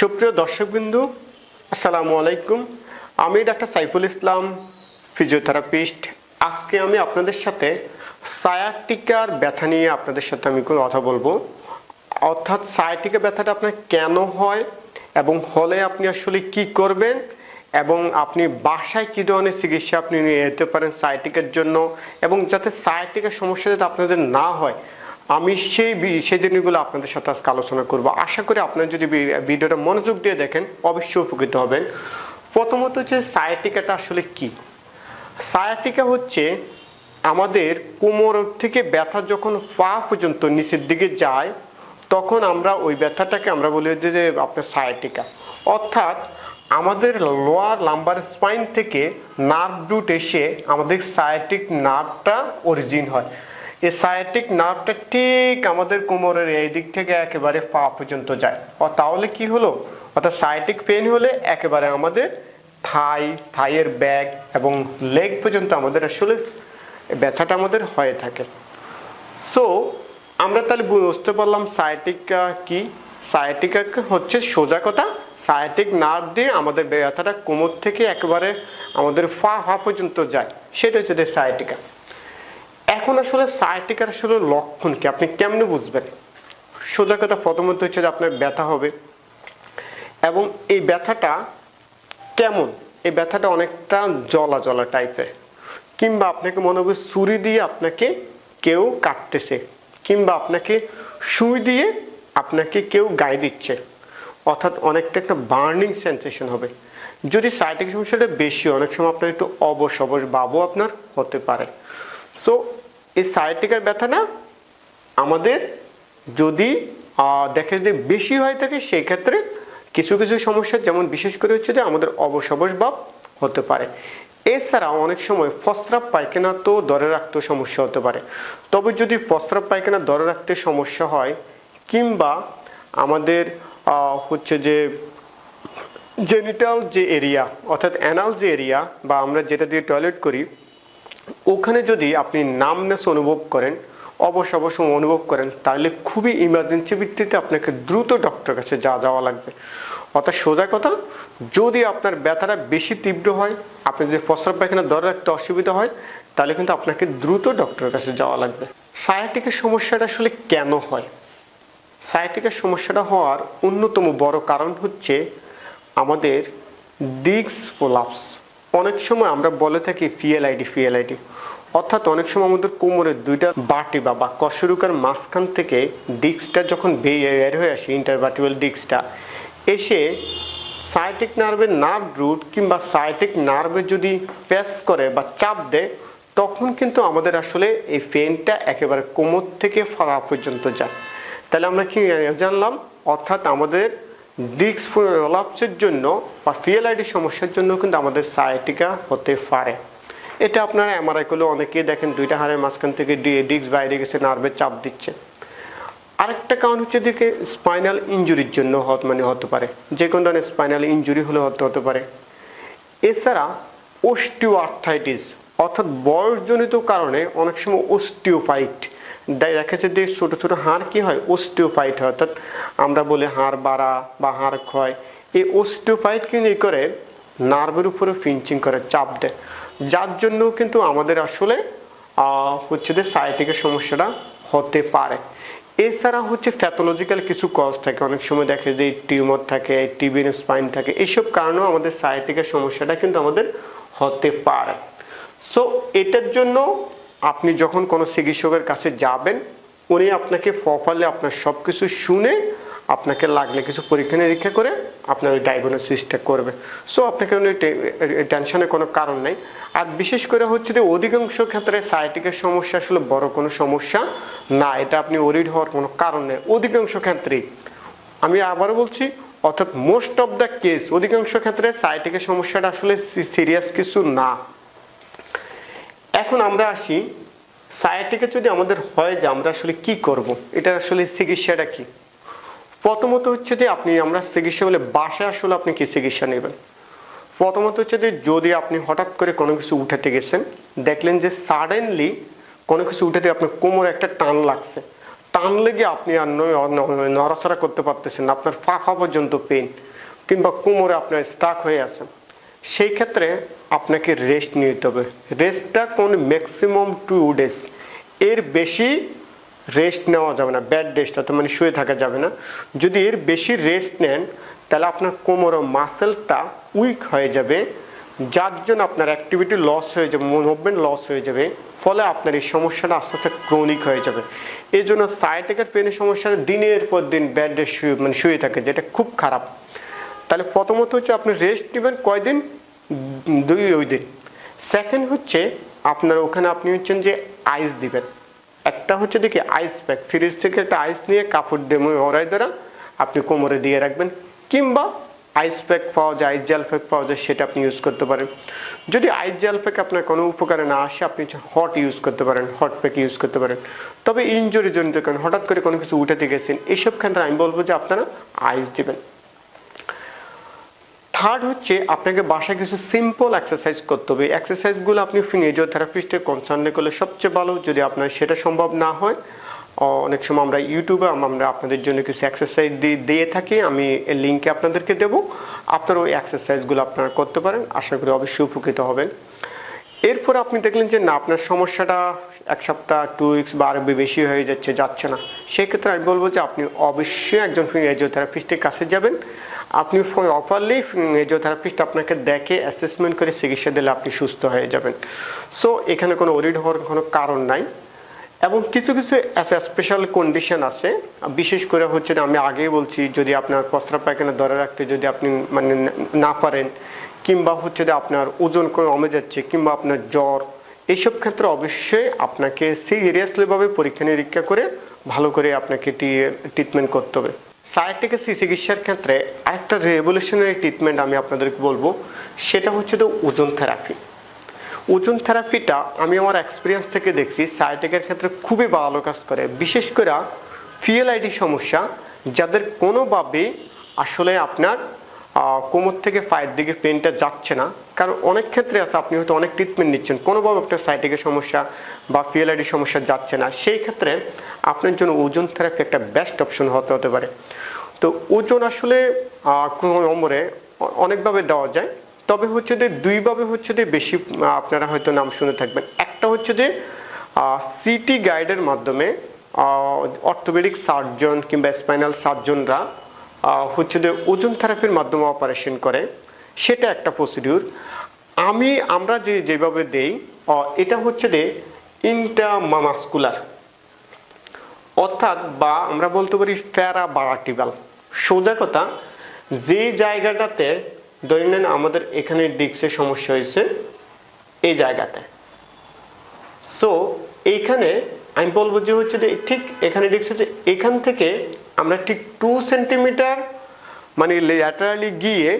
সুপ্রিয় দর্শকবিন্দু, আসসালামু আলাইকুম। আমি ডাক্তার সাইফুল ইসলাম, ফিজিওথেরাপিস্ট। আজকে আমি আপনাদের সাথে সায়াটিকার ব্যথা নিয়ে আপনাদের সাথে আমি কথা বলব। অর্থাৎ সায়াটিকা ব্যথাটা আপনার কেন হয় এবং হলে আপনি আসলে কি করবেন এবং আপনি বাসায় কী ধরনের চিকিৎসা আপনি নিয়ে যেতে পারেন সায়াটিকার জন্য এবং যাতে সায়াটিকার সমস্যা যাতে আপনাদের না হয় আমি সেই সেই জিনিসগুলো আপনাদের সাথে আজকে আলোচনা করব। আশা করি আপনারা যদি ভিডিওটা মনোযোগ দিয়ে দেখেন, অবশ্যই উপকৃত হবেন। প্রথমত হচ্ছে সায়াটিকাটা আসলে কি? সায়াটিকা হচ্ছে আমাদের কোমর থেকে ব্যথা যখন পা পর্যন্ত নিচের দিকে যায়, তখন আমরা ওই ব্যথাটাকে আমরা বলি যে যে আপনার সায়াটিকা অর্থাৎ আমাদের লোয়ার লাম্বার স্পাইন থেকে নার্ভ রুট এসে আমাদের সায়াটিক নার্ভটা অরিজিন হয়। এই সায়াটিক নার্ভটা ঠিক আমাদের কোমরের এই দিক থেকে একেবারে পা পর্যন্ত যায়। ও তাহলে কি হলো? অর্থাৎ সায়াটিক পেন হলে একেবারে আমাদের থাই থাইয়ের ব্যাগ এবং লেগ পর্যন্ত আমাদের আসলে ব্যথাটা আমাদের হয়ে থাকে। সো আমরা তাহলে বুঝতে পারলাম সায়াটিকা কি? সায়াটিকা হচ্ছে সোজা কথা। সায়াটিক নার্ভ দিয়ে আমাদের ব্যথাটা কোমর থেকে একেবারে আমাদের ফা ফা পর্যন্ত যায়। সেটা হচ্ছে সায়াটিকা এখন আসলে সায়াটিকার আসলে লক্ষণ কি? আপনি কেমনে বুঝবেন? সোজা কথা প্রথমত হচ্ছে যে আপনার ব্যথা হবে। এবং এই ব্যথাটা কেমন? এই ব্যথাটা অনেকটা জলা জলা টাইপের কিংবা আপনাকে মনে হবে ছুরি দিয়ে আপনাকে কেউ কাটতেছে। কিংবা আপনাকে সুই দিয়ে আপনাকে কেউ গায়ে দিচ্ছে। অর্থাৎ অনেকটা একটা বার্নিং সেন্সেশন হবে। যদি সাইটিক সমস্যাটা বেশি অনেক সময় আপনার একটু অবশ অবশ ভাবও আপনার হতে পারে। সো এই সাইটিকের ব্যথা না, আমাদের যদি দেখে যদি বেশি হয়ে থাকে, সেই ক্ষেত্রে কিছু কিছু সমস্যা, যেমন বিশেষ করে হচ্ছে যে আমাদের অবসবস ভাব হতে পারে। এছাড়াও অনেক সময় প্রস্রাব পায়খানা তো ধরে রাখতেও সমস্যা হতে পারে। তবে যদি প্রস্রাব পায়খানা ধরে রাখতে সমস্যা হয়, কিংবা আমাদের হচ্ছে যে জেনিটাল যে এরিয়া অর্থাৎ অ্যানাল যে এরিয়া বা আমরা যেটা দিয়ে টয়লেট করি ওখানে যদি আপনি নামনেস অনুভব করেন অবশ্য অবশ্য অনুভব করেন, তাহলে খুবই ইমার্জেন্সি ভিত্তিতে আপনাকে দ্রুত ডক্টর কাছে যা যাওয়া লাগবে। অর্থাৎ সোজা কথা, যদি আপনার ব্যথাটা বেশি তীব্র হয়, আপনি যদি প্রস্রাব পায়খানা ধরে রাখতে অসুবিধা হয়, তাহলে কিন্তু আপনাকে দ্রুত ডক্টরের কাছে যাওয়া লাগবে। সায়াটিকের সমস্যাটা আসলে কেন হয়? সায়াটিকের সমস্যাটা হওয়ার অন্যতম বড় কারণ হচ্ছে আমাদের ডিক্স প্রোলাপস অনেক সময় আমরা বলে থাকি পিএলআইডি পিএলআইডি অর্থাৎ অনেক সময় আমাদের কোমরের দুইটা বাটি বা বা কশরুকার মাঝখান থেকে ডিস্কটা যখন বের হয়ে আসে ইন্টারভার্টিবল ডিস্কটা, এসে সাইটিক নার্ভের নার্ভ রুট কিংবা সাইটিক নার্ভে যদি প্যাস করে বা চাপ দেয়, তখন কিন্তু আমাদের আসলে এই পেনটা একেবারে কোমর থেকে ফাড়া পর্যন্ত যায়। তাহলে আমরা কি জানলাম? অর্থাৎ আমাদের ডিস্ক প্রলাপসের জন্য বা ফিএলআইডি সমস্যার জন্য কিন্তু আমাদের সায়াটিকা হতে পারে। এটা আপনারা এমআরআই করলে অনেকেই দেখেন, দুইটা হাড়ের মাঝখান থেকে ডিস্ক বাইরে গেছে নার্ভের চাপ দিচ্ছে। আরেকটা কারণ হচ্ছে দিকে স্পাইনাল ইঞ্জুরির জন্য হত মানে হতে পারে। যে কোনো ধরনের স্পাইনাল ইঞ্জুরি হলে হতে হতে পারে। এছাড়া ওস্টিও আর্থাইটিস অর্থাৎ বয়সজনিত কারণে অনেক সময় ওস্টিওপাইট দেখা যাচ্ছে যে ছোটো ছোটো হাড় কী হয়? ওস্টিওপাইট হয়। অর্থাৎ আমরা বলি হাড় বাড়া বা হাড় ক্ষয়। এই ওস্টিওপাইট কিন্তু এই করে নার্ভের উপরে ফিঞ্চিং করে, চাপ দেয়। যার জন্য কিন্তু আমাদের আসলে হচ্ছে যে সাইটিকের সমস্যাটা হতে পারে। এছাড়া হচ্ছে প্যাথোলজিক্যাল কিছু কজ থাকে। অনেক সময় দেখে যে টিউমার থাকে টিবির স্পাইন থাকে। এইসব কারণেও আমাদের সাইটিকের সমস্যাটা কিন্তু আমাদের হতে পারে। সো এটার জন্য আপনি যখন কোনো চিকিৎসকের কাছে যাবেন, উনি আপনাকে প্রপারলি আপনার সব কিছু শুনে আপনাকে লাগলে কিছু পরীক্ষা নিরীক্ষা করে আপনার ওই ডায়াগনোসিসটা করবে। সো আপনাকে উনি টেনশনের কোনো কারণ নেই। আর বিশেষ করে হচ্ছে যে অধিকাংশ ক্ষেত্রে সাইটিকের সমস্যা আসলে বড় কোনো সমস্যা না, এটা আপনি ওরিড হওয়ার কোনো কারণ নেই। অধিকাংশ ক্ষেত্রেই। আমি আবারও বলছি, অর্থাৎ মোস্ট অফ দ্য কেস অধিকাংশ ক্ষেত্রে সাইটিকের সমস্যাটা আসলে সিরিয়াস কিছু না। এখন আমরা আসি সায়াটিকে যদি আমাদের হয় যে আমরা আসলে কি করব? এটা আসলে চিকিৎসাটা কি? প্রথমত হচ্ছে যে আপনি, আমরা চিকিৎসা বলে বাসায় আসলে আপনি কি চিকিৎসা নেবেন? প্রথমত হচ্ছে যে যদি আপনি হঠাৎ করে কোনো কিছু উঠাতে গেছেন, দেখলেন যে সাডেনলি কোনো কিছু উঠাতে আপনার কোমরে একটা টান লাগছে। টান লেগে আপনি আর নড়াচড়া করতে পারতেছেন আপনার ফাঁকা পর্যন্ত পেন কিংবা কোমরে আপনার স্টাক হয়ে আছে সেই ক্ষেত্রে আপনাকে রেস্ট নিতে হবে। রেস্টটা কোন ম্যাক্সিমাম টু ডেজ এর বেশি রেস্ট নেওয়া যাবে না ব্যাড রেস্ট অর্থাৎ মানে শুয়ে থাকা যাবে না। যদি এর বেশি রেস্ট নেন, তাহলে আপনার কোমর মাসেলটা উইক হয়ে যাবে, যার জন্য আপনার অ্যাক্টিভিটি লস হয়ে যাবে মুভমেন্ট লস হয়ে যাবে। ফলে আপনার এই সমস্যাটা আস্তে আস্তে ক্রনিক হয়ে যাবে। এই জন্য সাইটেকের পেনের সমস্যাটা দিনের পর দিন ব্যাড রেস্ট শুয়ে মানে শুয়ে থাকে, যেটা খুব খারাপ। তাহলে প্রথমত হচ্ছে আপনি রেস্ট নেবেন কয়দিন? দুই, ওই দিন। সেকেন্ড হচ্ছে আপনার ওখানে আপনি হচ্ছেন যে আইস দিবেন। একটা হচ্ছে দেখি আইস প্যাক ফ্রিজ থেকে একটা আইস নিয়ে কাপড় দিয়ে ওরাই দ্বারা আপনি কোমরে দিয়ে রাখবেন। কিংবা আইস প্যাক পাওয়া যায় আইস জেল প্যাক পাওয়া যায়, সেটা আপনি ইউজ করতে পারেন। যদি আইস জেল প্যাক আপনার কোনো উপকারে না আসে, আপনি হট ইউজ করতে পারেন হট প্যাক ইউজ করতে পারেন। তবে ইনজুরি জনিত কারণ হঠাৎ করে কোনো কিছু উঠাতে গেছেন এইসব ক্ষেত্রে আমি বলব যে আপনারা আইস দিবেন। থার্ড হচ্ছে আপনাকে বাসায় কিছু সিম্পল এক্সারসাইজ করতে হবে। এক্সারসাইজগুলো আপনি ফিনিজিওথেরাপিস্টের কনসার্নে করলে সবচেয়ে ভালো যদি আপনার সেটা সম্ভব না হয়। অনেক সময় আমরা ইউটিউবে আমরা আপনাদের জন্য কিছু এক্সারসাইজ দিয়ে থাকি। আমি লিঙ্কে আপনাদেরকে দেবো। আপনারা ওই এক্সারসাইজগুলো আপনারা করতে পারেন। আশা করি অবশ্যই উপকৃত হবেন। এরপর আপনি দেখলেন যে না, আপনার সমস্যাটা এক সপ্তাহ টু উইকস বা আরও বেশি হয়ে যাচ্ছে যাচ্ছে না। সেক্ষেত্রে আমি বলব যে আপনি অবশ্যই একজন ফিজিওথেরাপিস্টের কাছে যাবেন। আপনি ফোন অপারলি ফিজিওথেরাপিস্ট আপনাকে দেখে অ্যাসেসমেন্ট করে চিকিৎসা দিলে আপনি সুস্থ হয়ে যাবেন। সো এখানে কোনো ওরিড হওয়ার কোনো কারণ নাই। এবং কিছু কিছু স্পেশাল কন্ডিশন আছে। বিশেষ করে হচ্ছে আমি আগেই বলছি, যদি আপনার প্রস্রাব পায়খানা ধরে রাখতে যদি আপনি মানে না পারেন কিংবা হচ্ছে যে আপনার ওজন কমে যাচ্ছে কিংবা আপনার জ্বর, এইসব ক্ষেত্রে অবশ্যই আপনাকে সিরিয়াসলিভাবে পরীক্ষা নিরীক্ষা করে ভালো করে আপনাকে ট্রিটমেন্ট করতে হবে। সায়াটিকে চিকিৎসার ক্ষেত্রে আরেকটা রেভলিউশনারি ট্রিটমেন্ট আমি আপনাদেরকে বলব, সেটা হচ্ছে তো ওজন থেরাপি ওজন থেরাপিটা আমি আমার এক্সপিরিয়েন্স থেকে দেখছি সাইটেকের ক্ষেত্রে খুবই ভালো কাজ করে। বিশেষ করে ফিএলআইডি সমস্যা, যাদের কোনোভাবে আসলে আপনার কোমর থেকে পায়ের দিকে পেনটা যাচ্ছে না। কারণ অনেক ক্ষেত্রে আছে, আপনি হয়তো অনেক ট্রিটমেন্ট নিচ্ছেন, কোনোভাবে আপনার সাইটেকের সমস্যা বা ফিএলআইডির সমস্যা যাচ্ছে না। সেই ক্ষেত্রে আপনার জন্য ওজন থেরাপি একটা বেস্ট অপশন হতে হতে পারে। তো ওজন আসলে কোনো নম্বরে অনেকভাবে দেওয়া যায়। তবে হচ্ছে যে দুইভাবে হচ্ছে যে বেশি আপনারা হয়তো নাম শুনে থাকবেন। একটা হচ্ছে যে সিটি গাইডের মাধ্যমে অর্থোপেডিক সার্জন কিংবা স্পাইনাল সার্জনরা হচ্ছে যে ওজন থেরাপির মাধ্যমে অপারেশন করে, সেটা একটা প্রসিডিউর আমি, আমরা যে, যেভাবে দেই এটা হচ্ছে যে ইন্টামামাস্কুলার অর্থাৎ বা আমরা বলতে পারি প্যারা বারাটিবাল সোজা কথা, যে জায়গাটাতে ধরে নেন আমাদের এখানে ডিক্সের সমস্যা হয়েছে, এই জায়গাতে। সো এইখানে আমি বলব যে হচ্ছে যে ঠিক এখানে ডিক্স যে এখান থেকে আমরা ঠিক টু সেন্টিমিটার মানে ল্যাটারালি গিয়ে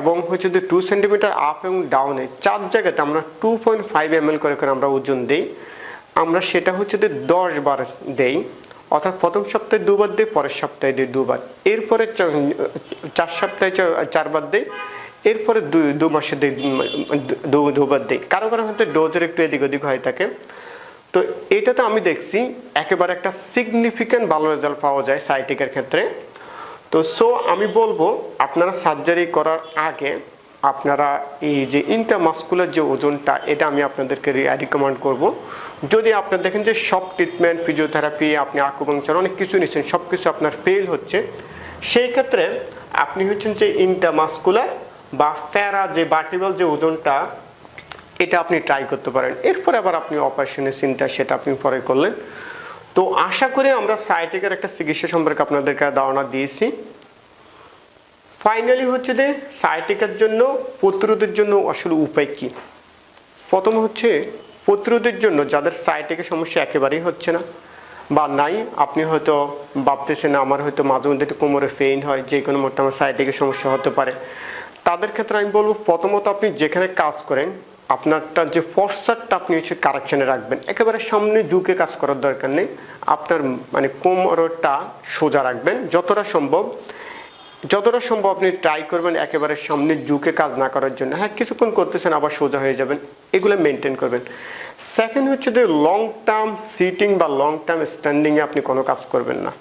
এবং হচ্ছে যে টু সেন্টিমিটার আপ এবং ডাউনে চার জায়গাতে আমরা টু পয়েন্ট ফাইভ এম করে করে আমরা ওজন দিই। আমরা সেটা হচ্ছে যে দশ বার দেই, অর্থাৎ প্রথম সপ্তাহে দুবার দিই, পরের সপ্তাহে দিই দুবার। এরপরে চার সপ্তাহে চারবার দিই, এরপরে দু মাসে দিই দুবার দিই। কারও কারও হয়তো ডোজের একটু এদিক ওদিক হয়ে থাকে। তো এটাতে আমি দেখছি একেবারে একটা সিগনিফিক্যান্ট ভালো রেজাল্ট পাওয়া যায় সাইটিকের ক্ষেত্রে। তো সো আমি বলব, আপনারা সার্জারি করার আগে আপনারা এই যে ইন্টারমাস্কুলার যে ওজনটা, এটা আমি আপনাদেরকে রিকমেন্ড করব। যদি আপনার দেখেন যে সব ট্রিটমেন্ট ফিজিওথেরাপি আপনি আকুপাংচার অনেক কিছু নিচ্ছেন সব কিছু আপনার ফেল হচ্ছে, সেই ক্ষেত্রে আপনি হচ্ছেন যে ইন্টারমাস্কুলার বা প্যারা যে বার্টিবল যে ওজনটা এটা আপনি ট্রাই করতে পারেন। এরপরে আবার আপনি অপারেশনের চিন্তা সেটা আপনি পরে করলেন। তো আশা করি আমরা সাইটিকের একটা চিকিৎসা সম্পর্কে আপনাদেরকে ধারণা দিয়েছি। ফাইনালি হচ্ছে যে সাইটিকের জন্য প্রতিরোধের জন্য আসলে উপায় কি? প্রথম হচ্ছে প্রতিরোধের জন্য যাদের সাইটিকের সমস্যা একেবারেই হচ্ছে না বা নাই, আপনি হয়তো ভাবতেছেন আমার হয়তো মাঝে মধ্যে একটু কোমরে ফেইন হয়, যে কোনো মোটা আমার সাইটিকের সমস্যা হতে পারে। তাদের ক্ষেত্রে আমি বলব, প্রথমত আপনি যেখানে কাজ করেন আপনারটা যে ফর্সারটা আপনি হচ্ছে কারেকশনে রাখবেন, একেবারে সামনে ঝুঁকে কাজ করার দরকার নেই। আপনার মানে কোমরটা সোজা রাখবেন, যতটা সম্ভব যতটা সম্ভব আপনি ট্রাই করবেন একেবারে সামনে ঝুঁকে কাজ না করার জন্য। হ্যাঁ কিছুক্ষণ করতেছেন, আবার সোজা হয়ে যাবেন, এগুলো মেনটেন করবেন। সেকেন্ড হচ্ছে যে লং টার্ম সিটিং বা লং টার্ম স্ট্যান্ডিংয়ে আপনি কোনো কাজ করবেন না।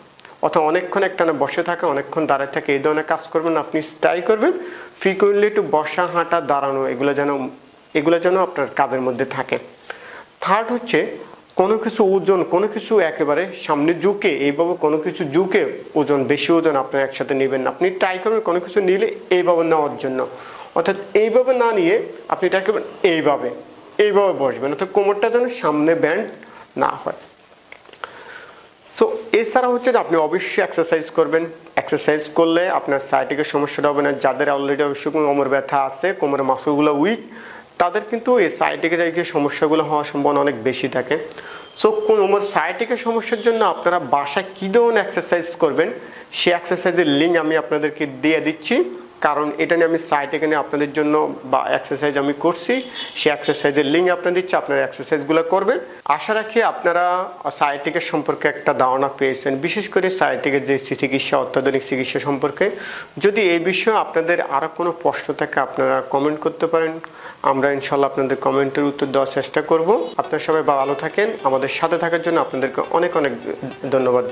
অথবা অনেকক্ষণ একটানা বসে থাকে, অনেকক্ষণ দাঁড়ায় থাকে, এই ধরনের কাজ করবেন, আপনি ট্রাই করবেন ফ্রিকুয়েন্টলি একটু বসা, হাঁটা, দাঁড়ানো, এগুলো যেন এগুলো যেন আপনার কাজের মধ্যে থাকে। থার্ড হচ্ছে, কোনো কিছু ওজন, কোনো কিছু একেবারে সামনে ঝুঁকে, এইভাবে কোনো কিছু ঝুঁকে ওজন, বেশি ওজন আপনার একসাথে নেবেন না। আপনি ট্রাই করবেন কোনো কিছু নিলে এইভাবে নেওয়ার জন্য। অর্থাৎ এইভাবে না নিয়ে আপনি ট্রাই করবেন এইভাবে এইভাবে বসবেন। অর্থাৎ কোমরটা যেন সামনে ব্যান্ড না হয়। সো এছাড়া হচ্ছে যে আপনি অবশ্যই এক্সারসাইজ করবেন। এক্সারসাইজ করলে আপনার সাইটিকের সমস্যাটা হবে না। যাদের অলরেডি অবশ্যই কোমর ব্যথা আছে, কোমরের মাসলগুলো উইক তাদের কিন্তু এই সাইটিকের যে সমস্যাগুলো হওয়ার সম্ভাবনা অনেক বেশি থাকে। সো কোন সাইটিকের সমস্যার জন্য আপনারা বাসায় কী ধরনের এক্সারসাইজ করবেন? সেই এক্সারসাইজের লিঙ্ক আমি আপনাদেরকে দিয়ে দিচ্ছি। কারণ এটা নিয়ে আমি সাইট এখানে আপনাদের জন্য বা এক্সারসাইজ আমি করছি। সেই এক্সারসাইজের লিঙ্ক আপনাদের দিচ্ছি, আপনারা এক্সারসাইজগুলো করবেন। আশা রাখি আপনারা সাইটিকের সম্পর্কে একটা ধারণা পেয়েছেন, বিশেষ করে সাইটিকের যে চিকিৎসা, অত্যাধুনিক চিকিৎসা সম্পর্কে। যদি এই বিষয়ে আপনাদের আরও কোনো প্রশ্ন থাকে, আপনারা কমেন্ট করতে পারেন। আমরা ইনশাল্লাহ আপনাদের কমেন্টের উত্তর দেওয়ার চেষ্টা করব। আপনারা সবাই ভালো থাকেন। আমাদের সাথে থাকার জন্য আপনাদেরকে অনেক অনেক ধন্যবাদ।